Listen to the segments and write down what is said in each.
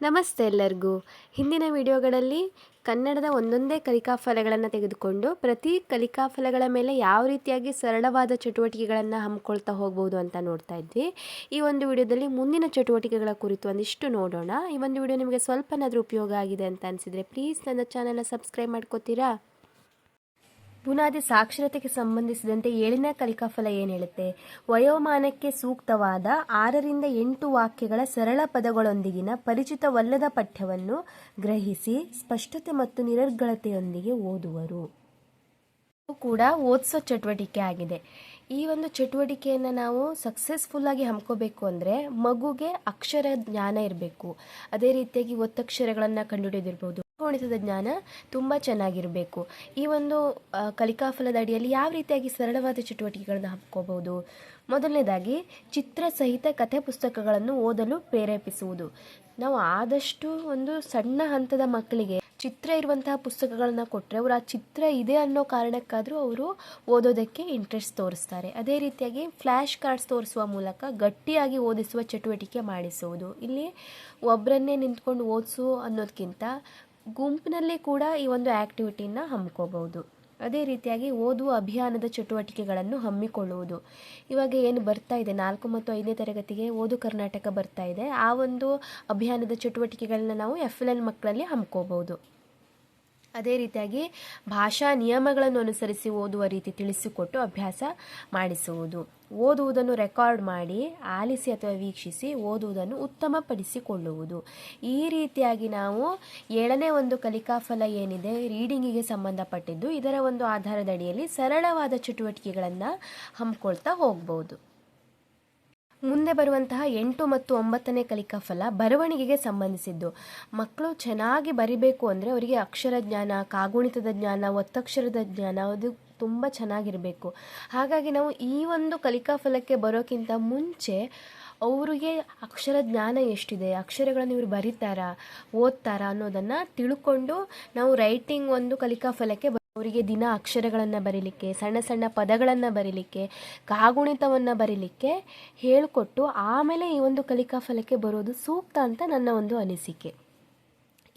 ನಮಸ್ತೆ ಎಲ್ಲರಿಗೂ. ಹಿಂದಿನ ವಿಡಿಯೋಗಳಲ್ಲಿ ಕನ್ನಡದ ಒಂದೊಂದೇ ಕಲಿಕಾಫಲಗಳನ್ನು ತೆಗೆದುಕೊಂಡು ಪ್ರತಿ ಕಲಿಕಾಫಲಗಳ ಮೇಲೆ ಯಾವ ರೀತಿಯಾಗಿ ಸರಳವಾದ ಚಟುವಟಿಕೆಗಳನ್ನು ಹಮ್ಮಿಕೊಳ್ತಾ ಹೋಗ್ಬೋದು ಅಂತ ನೋಡ್ತಾ ಇದ್ವಿ. ಈ ಒಂದು ವಿಡಿಯೋದಲ್ಲಿ ಮುಂದಿನ ಚಟುವಟಿಕೆಗಳ ಕುರಿತು ಒಂದಿಷ್ಟು ನೋಡೋಣ. ಈ ಒಂದು ವಿಡಿಯೋ ನಿಮಗೆ ಸ್ವಲ್ಪನಾದರೂ ಉಪಯೋಗ ಆಗಿದೆ ಅಂತ ಅನಿಸಿದರೆ ಪ್ಲೀಸ್ ನನ್ನ ಚಾನಲ್ನ ಸಬ್ಸ್ಕ್ರೈಬ್ ಮಾಡ್ಕೋತೀರಾ? ಬುನಾದಿ ಸಾಕ್ಷರತೆಗೆ ಸಂಬಂಧಿಸಿದಂತೆ ಏಳನೇ ಕಲಿಕಾಫಲ ಏನು ಹೇಳುತ್ತೆ? ವಯೋಮಾನಕ್ಕೆ ಸೂಕ್ತವಾದ ಆರರಿಂದ ಎಂಟು ವಾಕ್ಯಗಳ ಸರಳ ಪದಗಳೊಂದಿಗಿನ ಪರಿಚಿತವಲ್ಲದ ಪಠ್ಯವನ್ನು ಗ್ರಹಿಸಿ ಸ್ಪಷ್ಟತೆ ಮತ್ತು ನಿರರ್ಗಳತೆಯೊಂದಿಗೆ ಓದುವರು. ಕೂಡ ಓದಿಸೋ ಚಟುವಟಿಕೆ ಆಗಿದೆ. ಈ ಒಂದು ಚಟುವಟಿಕೆಯನ್ನು ನಾವು ಸಕ್ಸಸ್ಫುಲ್ಲಾಗಿ ಹಮ್ಕೋಬೇಕು ಅಂದರೆ ಮಗುಗೆ ಅಕ್ಷರ ಜ್ಞಾನ ಇರಬೇಕು. ಅದೇ ರೀತಿಯಾಗಿ ಒತ್ತಕ್ಷರಗಳನ್ನು ಕಂಡುಹಿಡಿದಿರ್ಬೋದು. ಗಣಿತದ ಜ್ಞಾನ ತುಂಬ ಚೆನ್ನಾಗಿರಬೇಕು. ಈ ಒಂದು ಕಲಿಕಾಫಲದ ಅಡಿಯಲ್ಲಿ ಯಾವ ರೀತಿಯಾಗಿ ಸರಳವಾದ ಚಟುವಟಿಕೆಗಳನ್ನು ಹಾಕ್ಕೋಬಹುದು? ಮೊದಲನೇದಾಗಿ ಚಿತ್ರ ಸಹಿತ ಕಥೆ ಪುಸ್ತಕಗಳನ್ನು ಓದಲು ಪ್ರೇರೇಪಿಸುವುದು. ನಾವು ಆದಷ್ಟು ಒಂದು ಸಣ್ಣ ಹಂತದ ಮಕ್ಕಳಿಗೆ ಚಿತ್ರ ಇರುವಂತಹ ಪುಸ್ತಕಗಳನ್ನು ಕೊಟ್ಟರೆ ಅವರು ಆ ಚಿತ್ರ ಇದೆ ಅನ್ನೋ ಕಾರಣಕ್ಕಾದರೂ ಅವರು ಓದೋದಕ್ಕೆ ಇಂಟ್ರೆಸ್ಟ್ ತೋರಿಸ್ತಾರೆ. ಅದೇ ರೀತಿಯಾಗಿ ಫ್ಲ್ಯಾಶ್ ಕಾರ್ಡ್ಸ್ ತೋರಿಸುವ ಮೂಲಕ ಗಟ್ಟಿಯಾಗಿ ಓದಿಸುವ ಚಟುವಟಿಕೆ ಮಾಡಿಸುವುದು. ಇಲ್ಲಿ ಒಬ್ಬರನ್ನೇ ನಿಂತ್ಕೊಂಡು ಓದಿಸು ಅನ್ನೋದಕ್ಕಿಂತ ಗುಂಪಿನಲ್ಲಿ ಕೂಡ ಈ ಒಂದು ಆ್ಯಕ್ಟಿವಿಟಿನ ಹಮ್ಮಿಕೋಬಹುದು ಅದೇ ರೀತಿಯಾಗಿ ಓದುವ ಅಭಿಯಾನದ ಚಟುವಟಿಕೆಗಳನ್ನು ಹಮ್ಮಿಕೊಳ್ಳುವುದು. ಇವಾಗ ಏನು ಬರ್ತಾ ಇದೆ? ನಾಲ್ಕು ಮತ್ತು ಐದನೇ ತರಗತಿಗೆ ಓದು ಕರ್ನಾಟಕ ಬರ್ತಾ ಇದೆ. ಆ ಒಂದು ಅಭಿಯಾನದ ಚಟುವಟಿಕೆಗಳನ್ನ ನಾವು ಎಫ್ ಎಲ್ ಎಲ್ ಮಕ್ಕಳಲ್ಲಿ ಹಮ್ಮಿಕೋಬಹುದು ಅದೇ ರೀತಿಯಾಗಿ ಭಾಷಾ ನಿಯಮಗಳನ್ನು ಅನುಸರಿಸಿ ಓದುವ ರೀತಿ ತಿಳಿಸಿಕೊಟ್ಟು ಅಭ್ಯಾಸ ಮಾಡಿಸುವುದು. ಓದುವುದನ್ನು ರೆಕಾರ್ಡ್ ಮಾಡಿ, ಆಲಿಸಿ ಅಥವಾ ವೀಕ್ಷಿಸಿ ಓದುವುದನ್ನು ಉತ್ತಮಪಡಿಸಿಕೊಳ್ಳುವುದು. ಈ ರೀತಿಯಾಗಿ ನಾವು ಏಳನೇ ಒಂದು ಕಲಿಕಾಫಲ ಏನಿದೆ, ರೀಡಿಂಗಿಗೆ ಸಂಬಂಧಪಟ್ಟಿದ್ದು, ಇದರ ಒಂದು ಆಧಾರದಡಿಯಲ್ಲಿ ಸರಳವಾದ ಚಟುವಟಿಕೆಗಳನ್ನು ಹಮ್ಮಿಕೊಳ್ತಾ ಹೋಗ್ಬೋದು. ಮುಂದೆ ಬರುವಂತಹ ಎಂಟು ಮತ್ತು ಒಂಬತ್ತನೇ ಕಲಿಕಾ ಫಲ ಬರವಣಿಗೆಗೆ ಸಂಬಂಧಿಸಿದ್ದು. ಮಕ್ಕಳು ಚೆನ್ನಾಗಿ ಬರಿಬೇಕು ಅಂದರೆ ಅವರಿಗೆ ಅಕ್ಷರ ಜ್ಞಾನ, ಕಾಗುಣಿತದ ಜ್ಞಾನ, ಒತ್ತಕ್ಷರದ ಜ್ಞಾನ ಅದು ತುಂಬ ಚೆನ್ನಾಗಿರಬೇಕು. ಹಾಗಾಗಿ ನಾವು ಈ ಒಂದು ಕಲಿಕಾ ಫಲಕ್ಕೆ ಬರೋಕ್ಕಿಂತ ಮುಂಚೆ ಅವರಿಗೆ ಅಕ್ಷರ ಜ್ಞಾನ ಎಷ್ಟಿದೆ, ಅಕ್ಷರಗಳನ್ನು ಇವರು ಬರೀತಾರಾ, ಓದ್ತಾರಾ ಅನ್ನೋದನ್ನು ತಿಳ್ಕೊಂಡು ನಾವು ರೈಟಿಂಗ್ ಒಂದು ಕಲಿಕಾ ಫಲಕ್ಕೆ ಅವರಿಗೆ ದಿನ ಅಕ್ಷರಗಳನ್ನು ಬರೀಲಿಕ್ಕೆ, ಸಣ್ಣ ಸಣ್ಣ ಪದಗಳನ್ನು ಬರೀಲಿಕ್ಕೆ, ಕಾಗುಣಿತವನ್ನು ಬರೀಲಿಕ್ಕೆ ಹೇಳಿಕೊಟ್ಟು ಆಮೇಲೆ ಈ ಒಂದು ಕಲಿಕಾ ಫಲಕ್ಕೆ ಬರೋದು ಸೂಕ್ತ ಅಂತ ನನ್ನ ಒಂದು ಅನಿಸಿಕೆ.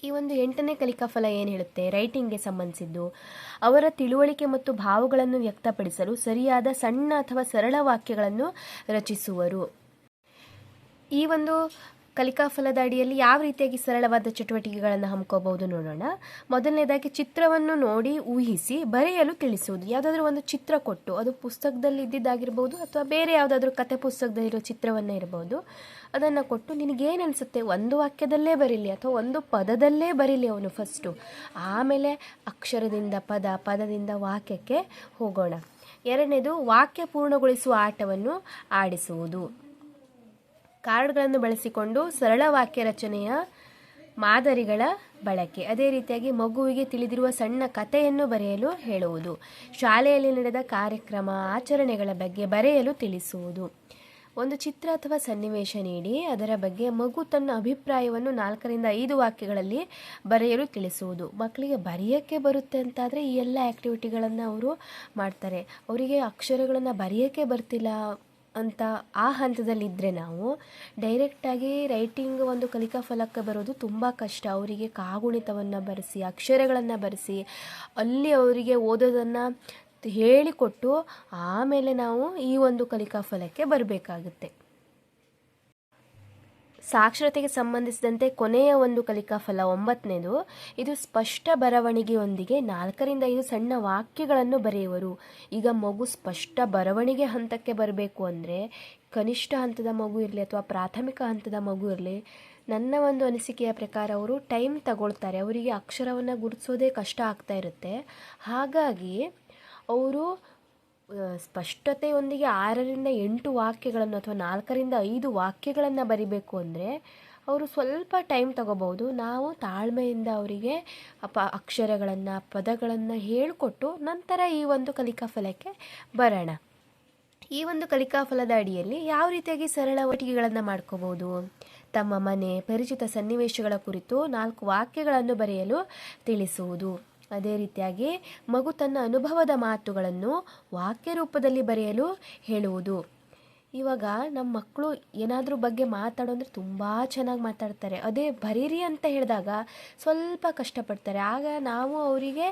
ಈ ಒಂದು ಎಂಟನೇ ಕಲಿಕಾ ಫಲ ಏನು ಹೇಳುತ್ತೆ? ರೈಟಿಂಗ್ಗೆ ಸಂಬಂಧಿಸಿದ್ದು. ಅವರ ತಿಳುವಳಿಕೆ ಮತ್ತು ಭಾವಗಳನ್ನು ವ್ಯಕ್ತಪಡಿಸಲು ಸರಿಯಾದ ಸಣ್ಣ ಅಥವಾ ಸರಳ ವಾಕ್ಯಗಳನ್ನು ರಚಿಸುವರು. ಈ ಒಂದು ಕಲಿಕಾಫಲದ ಅಡಿಯಲ್ಲಿ ಯಾವ ರೀತಿಯಾಗಿ ಸರಳವಾದ ಚಟುವಟಿಕೆಗಳನ್ನು ಹಮ್ಮಿಕೋಬಹುದು ನೋಡೋಣ. ಮೊದಲನೇದಾಗಿ ಚಿತ್ರವನ್ನು ನೋಡಿ ಊಹಿಸಿ, ಬರೆಯಲು ತಿಳಿಸುವುದು. ಯಾವುದಾದ್ರೂ ಒಂದು ಚಿತ್ರ ಕೊಟ್ಟು, ಅದು ಪುಸ್ತಕದಲ್ಲಿ ಇದ್ದಿದ್ದಾಗಿರ್ಬೋದು ಅಥವಾ ಬೇರೆ ಯಾವುದಾದ್ರೂ ಕತೆ ಪುಸ್ತಕದಲ್ಲಿರೋ ಚಿತ್ರವನ್ನೇ ಇರ್ಬೋದು, ಅದನ್ನು ಕೊಟ್ಟು ನಿನಗೇನು ಅನಿಸುತ್ತೆ ಒಂದು ವಾಕ್ಯದಲ್ಲೇ ಬರೀಲಿ ಅಥವಾ ಒಂದು ಪದದಲ್ಲೇ ಬರೀಲಿ ಅವನು ಫಸ್ಟು ಆಮೇಲೆ ಅಕ್ಷರದಿಂದ ಪದ, ಪದದಿಂದ ವಾಕ್ಯಕ್ಕೆ ಹೋಗೋಣ. ಎರಡನೇದು ವಾಕ್ಯ ಪೂರ್ಣಗೊಳಿಸುವ ಆಟವನ್ನು ಆಡಿಸುವುದು. ಕಾರ್ಡ್ಗಳನ್ನು ಬಳಸಿಕೊಂಡು ಸರಳ ವಾಕ್ಯ ರಚನೆಯ ಮಾದರಿಗಳ ಬಳಕೆ. ಅದೇ ರೀತಿಯಾಗಿ ಮಗುವಿಗೆ ತಿಳಿದಿರುವ ಸಣ್ಣ ಕಥೆಯನ್ನು ಬರೆಯಲು ಹೇಳುವುದು. ಶಾಲೆಯಲ್ಲಿ ನಡೆದ ಕಾರ್ಯಕ್ರಮ, ಆಚರಣೆಗಳ ಬಗ್ಗೆ ಬರೆಯಲು ತಿಳಿಸುವುದು. ಒಂದು ಚಿತ್ರ ಅಥವಾ ಸನ್ನಿವೇಶ ನೀಡಿ, ಅದರ ಬಗ್ಗೆ ಮಗು ತನ್ನ ಅಭಿಪ್ರಾಯವನ್ನು ನಾಲ್ಕರಿಂದ ಐದು ವಾಕ್ಯಗಳಲ್ಲಿ ಬರೆಯಲು ತಿಳಿಸುವುದು. ಮಕ್ಕಳಿಗೆ ಬರೆಯೋಕ್ಕೆ ಬರುತ್ತೆ ಅಂತಾದರೆ ಈ ಎಲ್ಲ ಆ್ಯಕ್ಟಿವಿಟಿಗಳನ್ನು ಅವರು ಮಾಡ್ತಾರೆ. ಅವರಿಗೆ ಅಕ್ಷರಗಳನ್ನು ಬರೆಯೋಕ್ಕೆ ಬರ್ತಿಲ್ಲ. ಅಂತ ಆ ಹಂತದಲ್ಲಿದ್ದರೆ ನಾವು ಡೈರೆಕ್ಟಾಗಿ ರೈಟಿಂಗ್ ಒಂದು ಕಲಿಕಾ ಫಲಕ್ಕೆ ಬರೋದು ತುಂಬ ಕಷ್ಟ. ಅವರಿಗೆ ಕಾಗುಣಿತವನ್ನು ಬರೆಸಿ, ಅಕ್ಷರಗಳನ್ನು ಬರೆಸಿ, ಅಲ್ಲಿ ಅವರಿಗೆ ಓದೋದನ್ನು ಹೇಳಿಕೊಟ್ಟು ಆಮೇಲೆ ನಾವು ಈ ಒಂದು ಕಲಿಕಾ ಫಲಕ್ಕೆ ಬರಬೇಕಾಗುತ್ತೆ. ಸಾಕ್ಷರತೆಗೆ ಸಂಬಂಧಿಸಿದಂತೆ ಕೊನೆಯ ಒಂದು ಕಲಿಕಾ ಫಲ, ಒಂಬತ್ತನೇದು, ಇದು ಸ್ಪಷ್ಟ ಬರವಣಿಗೆಯೊಂದಿಗೆ ನಾಲ್ಕರಿಂದ ಐದು ಸಣ್ಣ ವಾಕ್ಯಗಳನ್ನು ಬರೆಯುವರು. ಈಗ ಮಗು ಸ್ಪಷ್ಟ ಬರವಣಿಗೆ ಹಂತಕ್ಕೆ ಬರಬೇಕು ಅಂದರೆ ಕನಿಷ್ಠ ಹಂತದ ಮಗು ಇರಲಿ ಅಥವಾ ಪ್ರಾಥಮಿಕ ಹಂತದ ಮಗು ಇರಲಿ, ನನ್ನ ಒಂದು ಅನಿಸಿಕೆಯ ಪ್ರಕಾರ ಅವರು ಟೈಮ್ ತಗೊಳ್ತಾರೆ, ಅವರಿಗೆ ಅಕ್ಷರವನ್ನು ಗುರುತಿಸೋದೇ ಕಷ್ಟ ಆಗ್ತಾ ಇರುತ್ತೆ. ಹಾಗಾಗಿ, ಅವರು ಸ್ಪಷ್ಟತೆಯೊಂದಿಗೆ ಆರರಿಂದ ಎಂಟು ವಾಕ್ಯಗಳನ್ನು ಅಥವಾ ನಾಲ್ಕರಿಂದ ಐದು ವಾಕ್ಯಗಳನ್ನು ಬರಿಬೇಕು ಅಂದರೆ ಅವರು ಸ್ವಲ್ಪ ಟೈಮ್ ತಗೋಬಹುದು. ನಾವು ತಾಳ್ಮೆಯಿಂದ ಅವರಿಗೆ ಪ ಅಕ್ಷರಗಳನ್ನು, ಪದಗಳನ್ನು ಹೇಳಿಕೊಟ್ಟು ನಂತರ ಈ ಒಂದು ಕಲಿಕಾ ಫಲಕ್ಕೆ ಬರೋಣ. ಈ ಒಂದು ಕಲಿಕಾ ಫಲದ ಅಡಿಯಲ್ಲಿ ಯಾವ ರೀತಿಯಾಗಿ ಸರಳ ಒಟ್ಟಿಗೆಗಳನ್ನು ಮಾಡ್ಕೋಬಹುದು? ತಮ್ಮ ಮನೆ, ಪರಿಚಿತ ಸನ್ನಿವೇಶಗಳ ಕುರಿತು ನಾಲ್ಕು ವಾಕ್ಯಗಳನ್ನು ಬರೆಯಲು ತಿಳಿಸುವುದು. ಅದೇ ರೀತಿಯಾಗಿ ಮಗು ತನ್ನ ಅನುಭವದ ಮಾತುಗಳನ್ನು ವಾಕ್ಯ ರೂಪದಲ್ಲಿ ಬರೆಯಲು ಹೇಳುವುದು. ಇವಾಗ ನಮ್ಮ ಮಕ್ಕಳು ಏನಾದರೂ ಬಗ್ಗೆ ಮಾತಾಡೋ ಅಂದರೆ ತುಂಬ ಚೆನ್ನಾಗಿ ಮಾತಾಡ್ತಾರೆ. ಅದೇ ಬರೀರಿ ಅಂತ ಹೇಳಿದಾಗ ಸ್ವಲ್ಪ ಕಷ್ಟಪಡ್ತಾರೆ. ಆಗ ನಾವು ಅವರಿಗೆ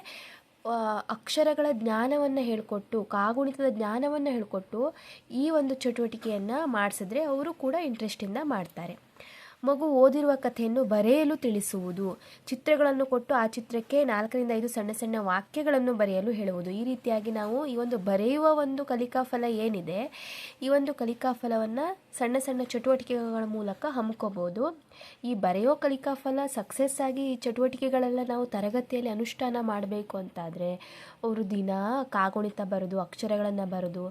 ಅಕ್ಷರಗಳ ಜ್ಞಾನವನ್ನು ಹೇಳಿಕೊಟ್ಟು, ಕಾಗುಣಿತದ ಜ್ಞಾನವನ್ನು ಹೇಳಿಕೊಟ್ಟು ಈ ಒಂದು ಚಟುವಟಿಕೆಯನ್ನು ಮಾಡಿಸಿದ್ರೆ ಅವರು ಕೂಡ ಇಂಟ್ರೆಸ್ಟಿಂದ ಮಾಡ್ತಾರೆ. ಮಗು ಓದಿರುವ ಕಥೆಯನ್ನು ಬರೆಯಲು ತಿಳಿಸುವುದು. ಚಿತ್ರಗಳನ್ನು ಕೊಟ್ಟು ಆ ಚಿತ್ರಕ್ಕೆ ನಾಲ್ಕರಿಂದ ಐದು ಸಣ್ಣ ಸಣ್ಣ ವಾಕ್ಯಗಳನ್ನು ಬರೆಯಲು ಹೇಳುವುದು. ಈ ರೀತಿಯಾಗಿ ನಾವು ಈ ಒಂದು ಬರೆಯುವ ಒಂದು ಕಲಿಕಾ ಫಲ ಏನಿದೆ, ಈ ಒಂದು ಕಲಿಕಾ ಫಲವನ್ನು ಸಣ್ಣ ಸಣ್ಣ ಚಟುವಟಿಕೆಗಳ ಮೂಲಕ ಹಮ್ಕೋಬೋದು ಈ ಬರೆಯೋ ಕಲಿಕಾ ಫಲ ಸಕ್ಸಸ್ ಆಗಿ ಈ ಚಟುವಟಿಕೆಗಳೆಲ್ಲ ನಾವು ತರಗತಿಯಲ್ಲಿ ಅನುಷ್ಠಾನ ಮಾಡಬೇಕು ಅಂತಾದರೆ, ಅವರು ದಿನ ಕಾಗುಣಿತ ಬರೆದು, ಅಕ್ಷರಗಳನ್ನು ಬರೆದು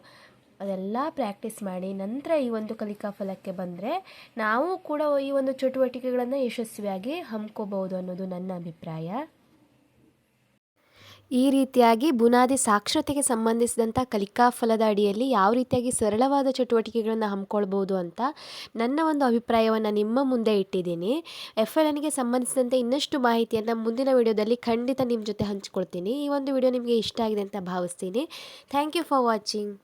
ಅದೆಲ್ಲ ಪ್ರಾಕ್ಟೀಸ್ ಮಾಡಿ ನಂತರ ಈ ಒಂದು ಕಲಿಕಾ ಫಲಕ್ಕೆ ಬಂದರೆ ನಾವು ಕೂಡ ಈ ಒಂದು ಚಟುವಟಿಕೆಗಳನ್ನು ಯಶಸ್ವಿಯಾಗಿ ಹಮ್ಕೋಬಹುದು ಅನ್ನೋದು ನನ್ನ ಅಭಿಪ್ರಾಯ. ಈ ರೀತಿಯಾಗಿ ಬುನಾದಿ ಸಾಕ್ಷರತೆಗೆ ಸಂಬಂಧಿಸಿದಂಥ ಕಲಿಕಾ ಫಲದ ಅಡಿಯಲ್ಲಿ ಯಾವ ರೀತಿಯಾಗಿ ಸರಳವಾದ ಚಟುವಟಿಕೆಗಳನ್ನು ಹಮ್ಮಿಕೊಳ್ಬೋದು ಅಂತ ನನ್ನ ಒಂದು ಅಭಿಪ್ರಾಯವನ್ನು ನಿಮ್ಮ ಮುಂದೆ ಇಟ್ಟಿದ್ದೀನಿ. ಎಫ್ ಎಲ್ ಎನ್ಗೆ ಸಂಬಂಧಿಸಿದಂತೆ ಇನ್ನಷ್ಟು ಮಾಹಿತಿಯನ್ನು ಮುಂದಿನ ವಿಡಿಯೋದಲ್ಲಿ ಖಂಡಿತ ನಿಮ್ಮ ಜೊತೆ ಹಂಚಿಕೊಳ್ತೀನಿ. ಈ ಒಂದು ವಿಡಿಯೋ ನಿಮಗೆ ಇಷ್ಟ ಆಗಿದೆ ಅಂತ ಭಾವಿಸ್ತೀನಿ. Thank you for watching